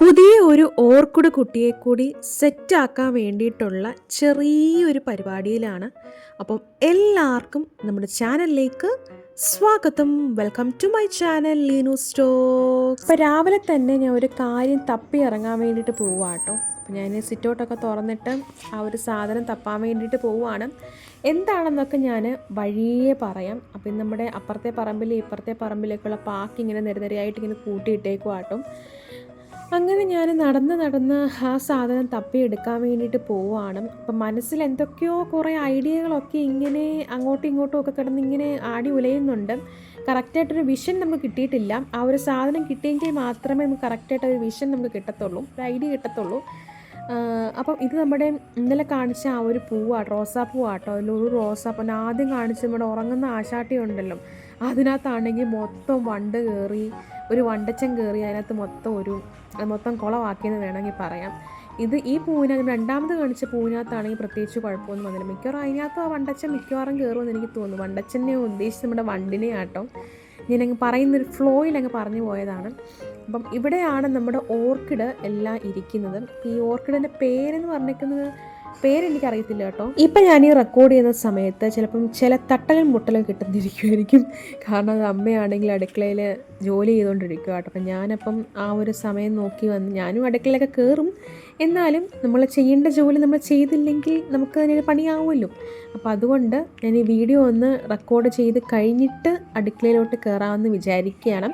പുതിയ ഒരു ഓർക്കുഡ് കുട്ടിയെ കൂടി സെറ്റാക്കാൻ വേണ്ടിയിട്ടുള്ള ചെറിയൊരു പരിപാടിയിലാണ്. അപ്പം എല്ലാവർക്കും നമ്മുടെ ചാനലിലേക്ക് സ്വാഗതം. Welcome to my channel Leenu Stokes അപ്പോൾ രാവിലെ തന്നെ ഞാൻ ഒരു കാര്യം തപ്പി ഇറങ്ങാൻ വേണ്ടിയിട്ട് പോവാട്ടോ അപ്പം ഞാൻ സിറ്റൗട്ടൊക്കെ തുറന്നിട്ട് ആ ഒരു സാധനം തപ്പാൻ വേണ്ടിയിട്ട് പോവുകയാണ് എന്താണെന്നൊക്കെ ഞാൻ വഴിയേ പറയാം. അപ്പം നമ്മുടെ അപ്പുറത്തെ പറമ്പിൽ ഇപ്പുറത്തെ പറമ്പിലേക്കുള്ള പാക്ക് ഇങ്ങനെ നിരനിരയായിട്ട് ഇങ്ങനെ കൂട്ടിയിട്ടേക്കുവാട്ടും അങ്ങനെ ഞാൻ നടന്ന് നടന്ന് ആ സാധനം തപ്പിയെടുക്കാൻ വേണ്ടിയിട്ട് പോവുകയാണ്. അപ്പം മനസ്സിൽ എന്തൊക്കെയോ കുറേ ഐഡിയകളൊക്കെ ഇങ്ങനെ അങ്ങോട്ടും ഇങ്ങോട്ടും ഒക്കെ കിടന്ന് ഇങ്ങനെ ആടി ഉലയുന്നുണ്ട്. കറക്റ്റായിട്ടൊരു വിഷൻ നമുക്ക് കിട്ടിയിട്ടില്ല. ആ ഒരു സാധനം കിട്ടിയെങ്കിൽ മാത്രമേ നമുക്ക് കറക്റ്റായിട്ട് ഒരു വിഷൻ നമുക്ക് കിട്ടത്തുള്ളൂ ഒരു ഐഡിയ കിട്ടത്തുള്ളൂ. അപ്പം ഇത് നമ്മുടെ ഇന്നലെ കാണിച്ച ആ ഒരു പൂവാണ് റോസാപ്പൂവാട്ടോ ഒരു റോസാപ്പൂ ഞാൻ ആദ്യം കാണിച്ച് നമ്മുടെ ഉറങ്ങുന്ന ആശാട്ടി ഉണ്ടല്ലോ അതിനകത്താണെങ്കിൽ മൊത്തം വണ്ട് കയറി ഒരു വണ്ടച്ചൻ കയറി അതിനകത്ത് മൊത്തം ഒരു മൊത്തം കുളമാക്കിയെന്ന് വേണമെങ്കിൽ പറയാം. ഇത് ഈ പൂവിന രണ്ടാമത് കാണിച്ച പൂവിനകത്താണെങ്കിൽ പ്രത്യേകിച്ച് കുഴപ്പമൊന്നും വന്നില്ല. മിക്കവാറും അതിനകത്ത് ആ വണ്ടച്ചൻ മിക്കവാറും കയറുമെന്ന് എനിക്ക് തോന്നുന്നു. വണ്ടച്ചനെ ഉദ്ദേശിച്ച് നമ്മുടെ വണ്ടിനെ ആട്ടോ ഞാനങ്ങ് പറയുന്നൊരു ഫ്ലോയിൽ അങ്ങ് പറഞ്ഞു പോയതാണ്. അപ്പം ഇവിടെയാണ് നമ്മുടെ ഓർക്കിഡ് എല്ലാം ഇരിക്കുന്നത്. ഈ ഓർക്കിഡിന്റെ പേരെന്ന് പറഞ്ഞിരിക്കുന്നത് പേരെനിക്ക് അറിയത്തില്ല കേട്ടോ. ഇപ്പം ഞാൻ ഈ റെക്കോർഡ് ചെയ്യുന്ന സമയത്ത് ചിലപ്പം ചില തട്ടലും മുട്ടലും കിട്ടുന്നിരിക്കുമായിരിക്കും. കാരണം അത് അമ്മയാണെങ്കിൽ അടുക്കളയിൽ ജോലി ചെയ്തുകൊണ്ടിരിക്കുക കേട്ടോ. അപ്പം ഞാനപ്പം ആ ഒരു സമയം നോക്കി വന്ന് ഞാനും അടുക്കളയിലൊക്കെ കയറും എന്നാലും നമ്മൾ ചെയ്യേണ്ട ജോലി നമ്മൾ ചെയ്തില്ലെങ്കിൽ നമുക്ക് അതിന് പണിയാവുമല്ലോ. അപ്പോൾ അതുകൊണ്ട് ഞാൻ ഈ വീഡിയോ ഒന്ന് റെക്കോർഡ് ചെയ്ത് കഴിഞ്ഞിട്ട് അടുക്കളയിലോട്ട് കയറാമെന്ന് വിചാരിക്കുകയാണ്.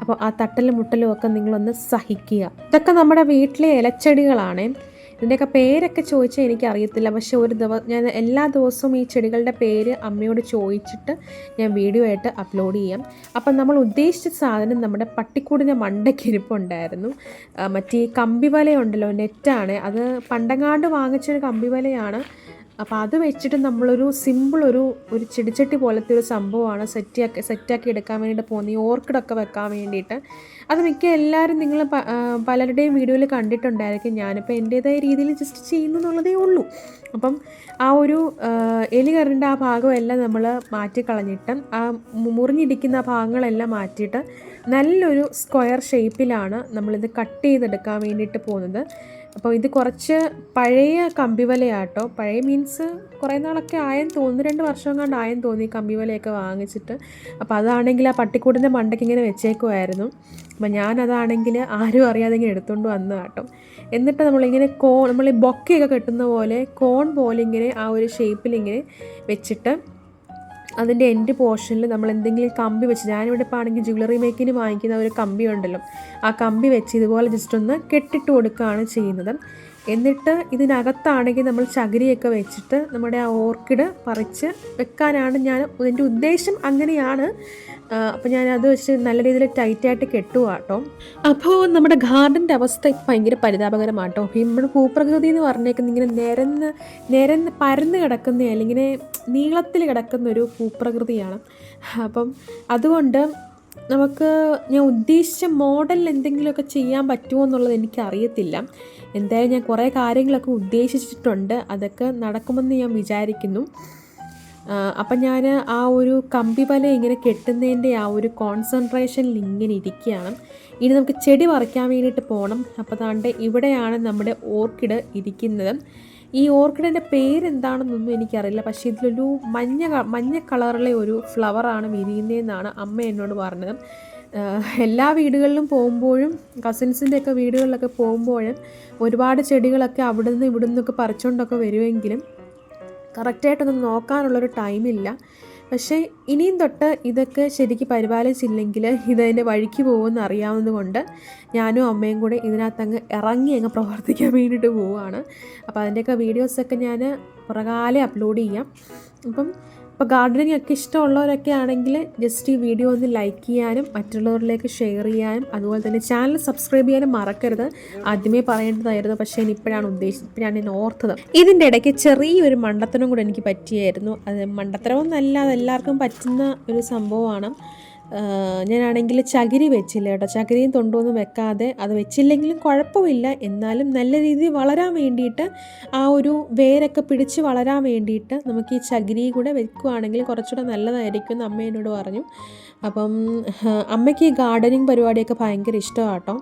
അപ്പോൾ ആ തട്ടലും മുട്ടലും ഒക്കെ നിങ്ങളൊന്ന് സഹിക്കുക. ഇതൊക്കെ നമ്മുടെ വീട്ടിലെ ഇലച്ചെടികളാണ്. ഇതിന്റെയൊക്കെ പേരൊക്കെ ചോദിച്ചാൽ എനിക്കറിയത്തില്ല. പക്ഷേ ഒരു ദിവസം ഞാൻ എല്ലാ ദിവസവും ഈ ചെടികളുടെ പേര് അമ്മയോട് ചോദിച്ചിട്ട് ഞാൻ വീഡിയോ ആയിട്ട് അപ്ലോഡ് ചെയ്യാം. അപ്പം നമ്മൾ ഉദ്ദേശിച്ച സാധനം നമ്മുടെ പട്ടിക്കൂടിന്റെ ആ, മറ്റേ കമ്പിവല ഉണ്ടല്ലോ നെറ്റാണ്. അത് പണ്ടങ്ങാണ്ട് വാങ്ങിച്ചൊരു കമ്പിവലയാണ്. അപ്പോൾ അത് വെച്ചിട്ട് നമ്മളൊരു സിമ്പിൾ ഒരു ഒരു ചെടിച്ചട്ടി പോലത്തെ ഒരു സംഭവമാണ് സെറ്റാക്കി സെറ്റാക്കി എടുക്കാൻ വേണ്ടിയിട്ട് പോകുന്നത്. ഈ ഓർക്കിഡൊക്കെ വെക്കാൻ വേണ്ടിയിട്ട്. അത് മിക്ക എല്ലാവരും നിങ്ങൾ പലരുടെയും വീഡിയോയിൽ കണ്ടിട്ടുണ്ടായിരിക്കും. ഞാനിപ്പോൾ എന്റേതായ രീതിയിൽ ജസ്റ്റ് ചെയ്യുന്നു എന്നുള്ളതേ ഉള്ളൂ. അപ്പം ആ ഒരു എലി കറിന്റെ ആ ഭാഗമെല്ലാം നമ്മൾ മാറ്റിക്കളഞ്ഞിട്ട് ആ മുറിഞ്ഞിരിക്കുന്ന ആ ഭാഗങ്ങളെല്ലാം മാറ്റിയിട്ട് നല്ലൊരു സ്ക്വയർ ഷേപ്പിലാണ് നമ്മളിത് കട്ട് ചെയ്തെടുക്കാൻ വേണ്ടിയിട്ട് പോകുന്നത്. അപ്പോൾ ഇത് കുറച്ച് പഴയ കമ്പിവലയാട്ടോ. പഴയ മീൻസ് കുറേ നാളൊക്കെ ആയെന്ന് തോന്നുന്നു. രണ്ട് വർഷം കണ്ട് ആയെന്ന് തോന്നി കമ്പിവലയൊക്കെ വാങ്ങിച്ചിട്ട്. അപ്പോൾ അതാണെങ്കിൽ ആ പട്ടിക്കൂടിന്റെ മണ്ടയ്ക്ക് ഇങ്ങനെ വെച്ചേക്കുമായിരുന്നു അപ്പം ഞാനതാണെങ്കിൽ ആരും അറിയാതെ ഇങ്ങനെ എടുത്തുകൊണ്ട് വന്നു കേട്ടോ എന്നിട്ട് നമ്മളിങ്ങനെ കോൺ നമ്മൾ ബൊക്കയൊക്കെ കെട്ടുന്ന പോലെ കോൺ പോലെ ഇങ്ങനെ ആ ഒരു ഷേപ്പിൽ ഇങ്ങനെ വെച്ചിട്ട് അതിന്റെ എൻഡ് പോർഷനിൽ നമ്മൾ എന്തെങ്കിലും കമ്പി വെച്ച് ഞാനിവിടെ ഇപ്പോൾ ആണെങ്കിൽ ജ്വല്ലറി മേക്കിന് വാങ്ങിക്കുന്ന ഒരു കമ്പി ഉണ്ടല്ലോ. ആ കമ്പി വെച്ച് ഇതുപോലെ ജസ്റ്റ് ഒന്ന് കെട്ടിട്ട് കൊടുക്കുകയാണ് ചെയ്യുന്നത്. എന്നിട്ട് ഇതിനകത്താണെങ്കിൽ നമ്മൾ ചകിരിയൊക്കെ വെച്ചിട്ട് നമ്മുടെ ആ ഓർക്കിഡ് പറിച്ച് വെക്കാനാണ് ഞാൻ എന്റെ ഉദ്ദേശം അങ്ങനെയാണ്. അപ്പോൾ ഞാനത് വെച്ച് നല്ല രീതിയിൽ ടൈറ്റായിട്ട് കെട്ടുക കേട്ടോ അപ്പോൾ നമ്മുടെ ഗാർഡന്റെ അവസ്ഥ ഭയങ്കര പരിതാപകരമാട്ടോ. ഈ നമ്മുടെ ഭൂപ്രകൃതി എന്ന് പറഞ്ഞേക്കുന്ന ഇങ്ങനെ നിരന്ന് നിരന്ന് പരന്ന് കിടക്കുന്ന അല്ലെങ്കിൽ നീളത്തിൽ കിടക്കുന്ന ഒരു ഭൂപ്രകൃതിയാണ്. അപ്പം അതുകൊണ്ട് നമുക്ക് ഞാൻ ഉദ്ദേശിച്ച മോഡലിൽ എന്തെങ്കിലുമൊക്കെ ചെയ്യാൻ പറ്റുമോ എന്നുള്ളത് എനിക്കറിയത്തില്ല എന്തായാലും ഞാൻ കുറേ കാര്യങ്ങളൊക്കെ ഉദ്ദേശിച്ചിട്ടുണ്ട്. അതൊക്കെ നടക്കുമെന്ന് ഞാൻ വിചാരിക്കുന്നു. അപ്പം ഞാൻ ആ ഒരു കമ്പി വല ഇങ്ങനെ കെട്ടുന്നതിന്റെ ആ ഒരു കോൺസെൻട്രേഷനിൽ ഇങ്ങനെ ഇരിക്കുകയാണ്. ഇനി നമുക്ക് ചെടി പറിക്കാൻ വേണ്ടിയിട്ട് പോകണം അപ്പോൾ താണ്ട് ഇവിടെയാണ് നമ്മുടെ ഓർക്കിഡ് ഇരിക്കുന്നത്. ഈ ഓർക്കിഡിന്റെ പേരെന്താണെന്നൊന്നും എനിക്കറിയില്ല. പക്ഷേ ഇതിലൊരു മഞ്ഞ മഞ്ഞ കളറിലെ ഒരു ഫ്ലവറാണ് വിരിയുന്നതെന്നാണ് അമ്മ എന്നോട് പറഞ്ഞത്. എല്ലാ വീടുകളിലും പോകുമ്പോഴും കസിൻസിന്റെ ഒക്കെ വീടുകളിലൊക്കെ പോകുമ്പോഴും ഒരുപാട് ചെടികളൊക്കെ അവിടെ നിന്ന് ഇവിടെ നിന്നൊക്കെ പറിച്ചുകൊണ്ടൊക്കെ വരുമെങ്കിലും കറക്റ്റായിട്ടൊന്നും നോക്കാനുള്ളൊരു ടൈമില്ല. പക്ഷേ ഇനിയും തൊട്ട് ഇതൊക്കെ ശരിക്ക് പരിപാലിച്ചില്ലെങ്കിൽ ഇതതിന്റെ വഴിക്ക് പോകുമെന്ന് അറിയാവുന്നത് കൊണ്ട് ഞാനും അമ്മയും കൂടെ ഇതിനകത്തങ്ങ് ഇറങ്ങി അങ്ങ് പ്രവർത്തിക്കാൻ വേണ്ടിയിട്ട് പോവുകയാണ്. അപ്പോൾ അതിന്റെയൊക്കെ വീഡിയോസൊക്കെ ഞാൻ പുറകാലെ അപ്ലോഡ് ചെയ്യാം. അപ്പം ഇപ്പോൾ ഗാർഡനിങ് ഒക്കെ ഇഷ്ടമുള്ളവരൊക്കെ ആണെങ്കിൽ ജസ്റ്റ് ഈ വീഡിയോ ഒന്ന് ലൈക്ക് ചെയ്യാനും മറ്റുള്ളവരിലേക്ക് ഷെയർ ചെയ്യാനും അതുപോലെ തന്നെ ചാനൽ സബ്സ്ക്രൈബ് ചെയ്യാനും മറക്കരുത്. ആദ്യമേ പറയേണ്ടതായിരുന്നു പക്ഷേ ഞാൻ ഇപ്പോഴാണ് ഉദ്ദേശിച്ചത് ഇപ്പോഴാണ് ഞാൻ ഓർത്തത്. ഇതിന്റെ ഇടയ്ക്ക് ചെറിയൊരു മണ്ടത്തരം കൂടെ എനിക്ക് പറ്റിയായിരുന്നു. അത് മണ്ടത്തരമൊന്നല്ല അത് എല്ലാവർക്കും പറ്റുന്ന ഒരു സംഭവമാണ്. ഞാനാണെങ്കിൽ ചകിരി വെച്ചില്ല കേട്ടോ. ചകിരിയും തൊണ്ടൊന്നും വെക്കാതെ അത് വെച്ചില്ലെങ്കിലും കുഴപ്പമില്ല. എന്നാലും നല്ല രീതിയിൽ വളരാൻ വേണ്ടിയിട്ട് ആ ഒരു വേരൊക്കെ പിടിച്ച് വളരാൻ വേണ്ടിയിട്ട് നമുക്ക് ഈ ചകിരി കൂടെ വെക്കുകയാണെങ്കിൽ കുറച്ചുകൂടെ നല്ലതായിരിക്കും എന്ന് അമ്മ എന്നോട് പറഞ്ഞു. അപ്പം അമ്മയ്ക്ക് ഈ ഗാർഡനിങ് പരിപാടിയൊക്കെ ഭയങ്കര ഇഷ്ടമാണ് കേട്ടോ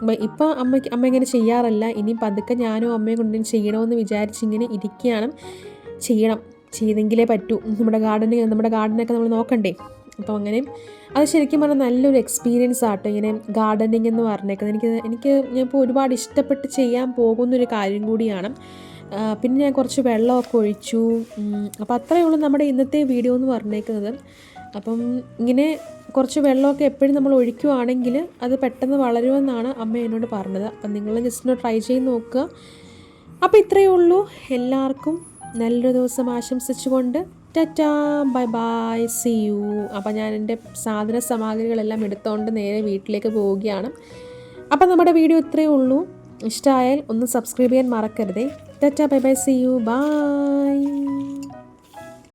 അപ്പം ഇപ്പം അമ്മയ്ക്ക് അമ്മ ഇങ്ങനെ ചെയ്യാറില്ല. ഇനി പതുക്കെ ഞാനും അമ്മയും കൊണ്ടും ചെയ്യണമെന്ന് വിചാരിച്ചിങ്ങനെ ഇരിക്കുകയാണ്. ചെയ്യണം. ചെയ്തെങ്കിലേ പറ്റൂ. നമ്മുടെ ഗാർഡനിങ് നമ്മുടെ ഗാർഡനൊക്കെ നമ്മൾ നോക്കണ്ടേ? അപ്പോൾ അങ്ങനെ അത് ശരിക്കും പറഞ്ഞാൽ നല്ലൊരു എക്സ്പീരിയൻസ് ആട്ടോ. ഇങ്ങനെ ഗാർഡനിങ് എന്ന് പറഞ്ഞേക്കുന്നത്. എനിക്ക് എനിക്ക് ഞാൻ ഇപ്പോൾ ഒരുപാട് ഇഷ്ടപ്പെട്ട് ചെയ്യാൻ പോകുന്നൊരു കാര്യം കൂടിയാണ്. പിന്നെ ഞാൻ കുറച്ച് വെള്ളമൊക്കെ ഒഴിച്ചു. അപ്പോൾ അത്രയേ ഉള്ളൂ നമ്മുടെ ഇന്നത്തെ വീഡിയോ എന്ന് പറഞ്ഞേക്കുന്നത്. അപ്പം ഇങ്ങനെ കുറച്ച് വെള്ളമൊക്കെ എപ്പോഴും നമ്മൾ ഒഴിക്കുവാണെങ്കിൽ അത് പെട്ടെന്ന് വളരുമെന്നാണ് അമ്മ എന്നോട് പറഞ്ഞത്. അപ്പം നിങ്ങൾ ജസ്റ്റ് ഒന്ന് ട്രൈ ചെയ്ത് നോക്കുക. അപ്പോൾ ഇത്രയേ ഉള്ളൂ. എല്ലാവർക്കും നല്ലൊരു ദിവസം ആശംസിച്ചുകൊണ്ട് tata bye bye see you. അപ്പോൾ ഞാൻ എന്റെ സാധന സാമഗ്രികളെല്ലാം എടുത്തുകൊണ്ട് നേരെ വീട്ടിലേക്ക് പോവുകയാണ്. അപ്പോൾ നമ്മുടെ വീഡിയോ ഇത്രയേ ഉള്ളൂ. ഇഷ്ടമായാൽ ഒന്ന് സബ്സ്ക്രൈബ് ചെയ്യാൻ മറക്കരുതേ. Tata bye bye see you. Bye.